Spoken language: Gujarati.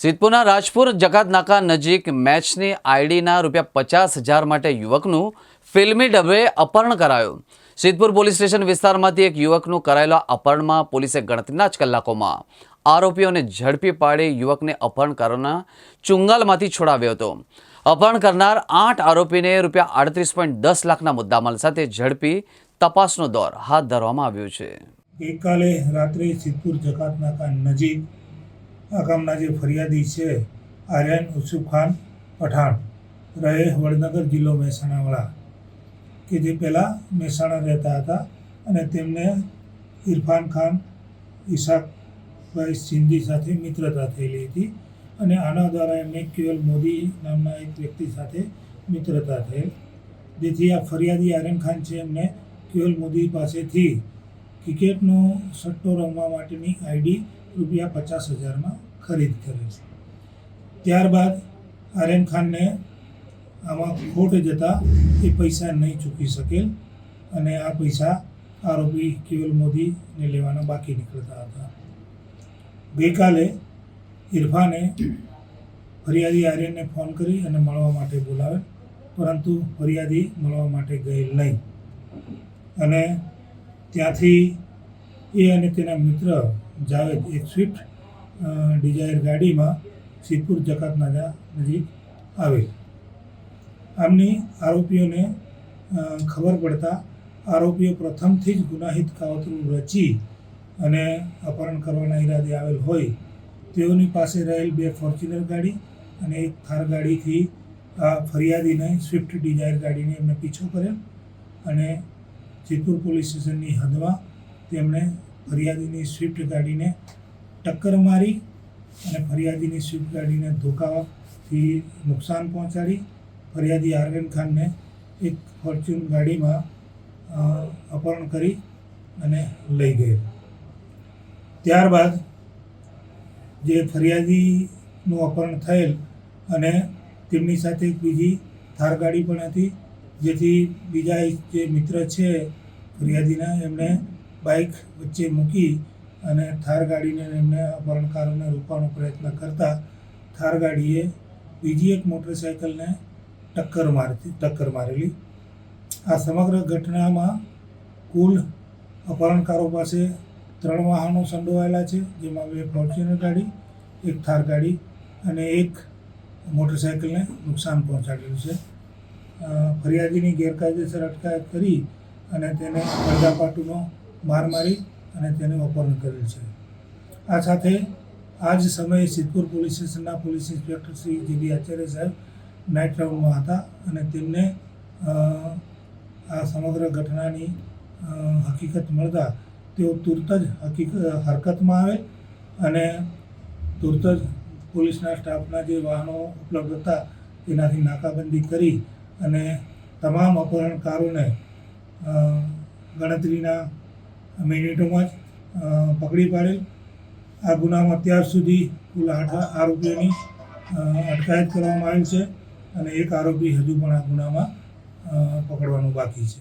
સિદ્ધપુરના રાજપુર જકાતનાકા નજીક મેચની આઈડીના રૂપિયા પચાસ હજાર માટે યુવકનું ફિલ્મી ડબે અપહરણ કરાયું. સિદ્ધપુર પોલીસ સ્ટેશન વિસ્તારમાંથી એક યુવકનું કરાયેલા અપહરણમાં પોલીસે ગણતરીના જ કલાકોમાં આરોપીઓને ઝડપી પાડી યુવકને અપહરણ કરવાના ચુંગાલમાંથી છોડાવ્યો હતો. અપહરણ કરનાર આઠ આરોપીને રૂપિયા આડત્રીસ પોઈન્ટ દસ લાખના મુદ્દામાલ સાથે ઝડપી તપાસનો દોર હાથ ધરવામાં આવ્યો છે. ગઈકાલે રાત્રે સિદ્ધપુર જકાતનાકા નજીક આ ગામના જે ફરિયાદી છે, આર્યન યુસુફ ખાન પઠાણ, રહે વડનગર જિલ્લો મહેસાણાવાળા, કે જે પહેલાં મહેસાણા રહેતા હતા અને તેમને ઇરફાન ખાન, ઈશાકભાઈ સિંધી સાથે મિત્રતા થયેલી હતી અને આના દ્વારા એમને ક્યુએલ મોદી નામના એક વ્યક્તિ સાથે મિત્રતા થયેલ. જેથી આ ફરિયાદી આર્યન ખાન છે, એમને ક્યુએલ મોદી પાસેથી ક્રિકેટનો સટ્ટો રમવા માટેની આઈડી રૂપિયા પચાસ હજારમાં ખરીદ કરે છે. ત્યારબાદ આર્યન ખાનને આમાં ખોટ જતાં એ પૈસા નહીં ચૂકી શકેલ અને આ પૈસા આરોપી કેવલ મોદીને લેવાના બાકી નીકળતા હતા. ગઈકાલે ઇરફાને ફરિયાદી આર્યનને ફોન કરી અને મળવા માટે બોલાવે પરંતુ ફરિયાદી મળવા માટે ગયેલ નહીં. અને ત્યાંથી એ અને તેના મિત્ર જાવેદ એક સ્વિફ્ટ ડિઝાયર ગાડીમાં સિદ્ધપુર જકાત નાકા નજીક આવેલ. આમની આરોપીઓને ખબર પડતા આરોપીઓ પ્રથમથી જ ગુનાહિત કાવતરું રચી અને અપહરણ કરવાના ઈરાદે આવેલ હોય. તેઓની પાસે રહેલ બે ફોર્ચ્યુનર ગાડી અને એક થાર ગાડીથી આ ફરિયાદીને સ્વિફ્ટ ડિઝાયર ગાડીને એમને પીછો કર્યો અને સિદ્ધપુર પોલીસ સ્ટેશનની હદમાં તેમણે ફરિયાદીની સ્વિફ્ટ ગાડીને ટક્કર મારી અને ફરિયાદીની સ્વિફ્ટ ગાડીને ધોકાથી નુકસાન પહોંચાડી. ફરિયાદી આરવેન ખાનને એક ફોર્ચ્યુન ગાડીમાં અપહરણ કરી અને લઈ ગયો. ત્યારબાદ જે ફરિયાદીનું અપહરણ થયેલ અને તેમની સાથે એક બીજી થાર ગાડી પણ હતી, જેથી બીજા જે મિત્ર છે, ફરિયાદીના, એમણે બાઇક વચ્ચે મૂકી અને થાર ગાડીને એમને અપહરણકારોને રોકવાનો પ્રયત્ન કરતા થાર ગાડીએ બીજી એક મોટરસાઇકલને ટક્કર મારતી, ટક્કર મારેલી. આ સમગ્ર ઘટનામાં કુલ અપહરણકારો પાસે ત્રણ વાહનો સંડોવાયેલા છે, જેમાં બે ફોર્ચ્યુનર ગાડી, એક થાર ગાડી અને એક મોટરસાઇકલને નુકસાન પહોંચાડેલું છે. ફરિયાદીની ગેરકાયદેસર અટકાયત કરી અને તેને અડધા પાટુનો માર મારી અને તેનું અપહરણ કરેલ છે. આ સાથે આ જ સમયે સિદ્ધપુર પોલીસ સ્ટેશનના પોલીસ ઇન્સ્પેક્ટર શ્રી જીબી આચાર્ય સાહેબ નાઇટ રાઉન્ડમાં હતા અને તેમને આ સમગ્ર ઘટનાની હકીકત મળતા તેઓ તુરત જ હકીકત હરકતમાં આવે અને તુરત જ પોલીસના સ્ટાફના જે વાહનો ઉપલબ્ધ હતા તેનાથી નાકાબંધી કરી અને તમામ અપહરણકારોને ગણતરીના મિનિટોમાં જ પકડી પાડેલ. આ ગુનામાં અત્યાર સુધી કુલ આઠ આરોપીઓની અટકાયત કરવામાં આવેલ છે અને એક આરોપી હજુ પણ આ ગુનામાં પકડવાનું બાકી છે.